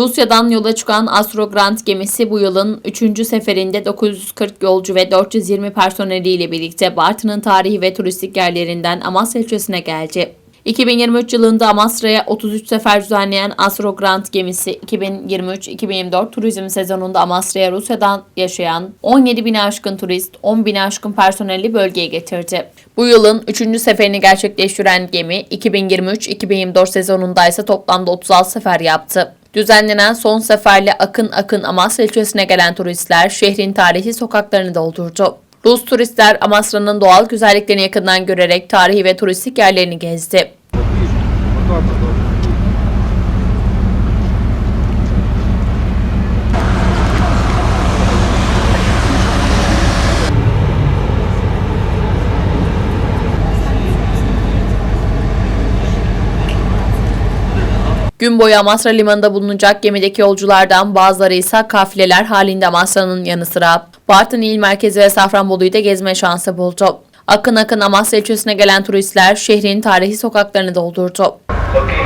Rusya'dan yola çıkan Astro Grand gemisi bu yılın 3. seferinde 940 yolcu ve 420 personeliyle birlikte Bartın'ın tarihi ve turistik yerlerinden Amasya ilçesine geldi. 2023 yılında Amasra'ya 33 sefer düzenleyen Astro Grand gemisi 2023-2024 turizm sezonunda Amasra'ya Rusya'dan yaşayan 17 bin aşkın turist, 10 bin aşkın personeli bölgeye getirdi. Bu yılın 3. seferini gerçekleştiren gemi 2023-2024 sezonunda ise toplamda 36 sefer yaptı. Düzenlenen son seferle akın akın Amasya ilçesine gelen turistler şehrin tarihi sokaklarını doldurdu. Rus turistler Amasra'nın doğal güzelliklerini yakından görerek tarihi ve turistik yerlerini gezdi. Gün boyu Amasra Limanı'nda bulunacak gemideki yolculardan bazıları ise kafileler halinde Amasra'nın yanı sıra Bartın İl Merkezi ve Safranbolu'yu da gezme şansı buldu. Akın akın Amasya ilçesine gelen turistler şehrin tarihi sokaklarını doldurdu. Location,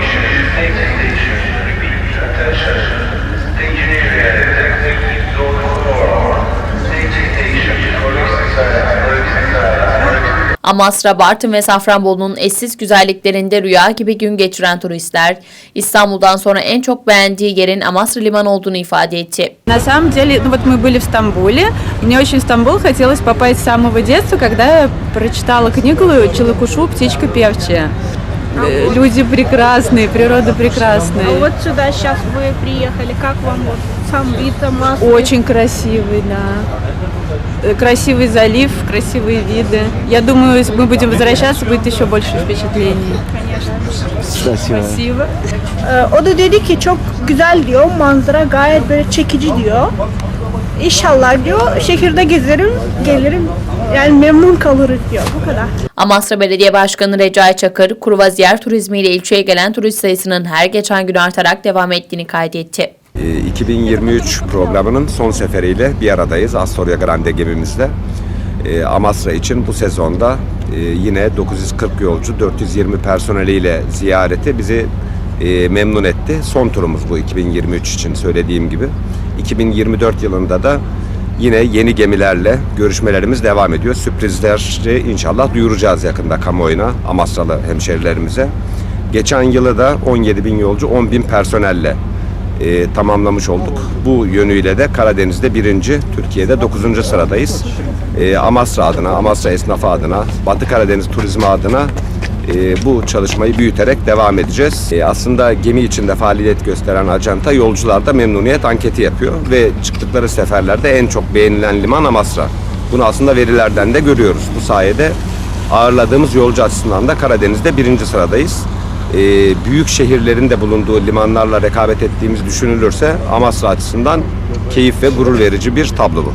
Amasra, Bartın ve Safranbolu'nun eşsiz güzelliklerinde rüya gibi gün geçiren turistler, İstanbul'dan sonra en çok beğendiği yerin Amasra Limanı olduğunu ifade etti. На самом деле, ну вот мы были в Стамбуле. Мне очень в Стамбул хотелось попасть с самого детства, когда я прочитала книгу Челыкушу «Птичка певчая». Э, Люди прекрасные, природа А прекрасная. вот сюда сейчас вы приехали, как вам вот сам вид Амасры? Очень красивый, да. Э, Красивый залив, красивые виды. Я думаю, если мы будем возвращаться, будет еще больше впечатлений. Спасибо. Ee, o da dedi ki çok güzel diyor, manzara gayet böyle çekici diyor. İnşallah diyor şehirde gezerim, gelirim, yani memnun kalırız diyor. Bu kadar. Amasra Belediye Başkanı Recai Çakır, kruvaziyer turizmiyle ilçeye gelen turist sayısının her geçen gün artarak devam ettiğini kaydetti. Ee, 2023 programının son seferiyle bir aradayız Astoria Grande gemimizle. Ee, Amasra için bu sezonda e, yine 940 yolcu 420 personeliyle ziyareti bizi e, memnun etti. Son turumuz bu 2023 için söylediğim gibi. 2024 yılında da yine yeni gemilerle görüşmelerimiz devam ediyor. Sürprizleri inşallah duyuracağız yakında kamuoyuna, Amasralı hemşerilerimize. Geçen yılı da 17 bin yolcu, 10 bin personelle e, tamamlamış olduk. Bu yönüyle de Karadeniz'de birinci, Türkiye'de dokuzuncu sıradayız. E, Amasra adına, Amasra esnafı adına, Batı Karadeniz turizmi adına e, bu çalışmayı büyüterek devam edeceğiz. E, aslında gemi içinde faaliyet gösteren acenta yolcularda memnuniyet anketi yapıyor ve çıktıkları seferlerde en çok beğenilen liman Amasra. Bunu aslında verilerden de görüyoruz. Bu sayede ağırladığımız yolcu açısından da Karadeniz'de birinci sıradayız e, büyük şehirlerin de bulunduğu limanlarla rekabet ettiğimiz düşünülürse Amasra açısından keyif ve gurur verici bir tablo bu.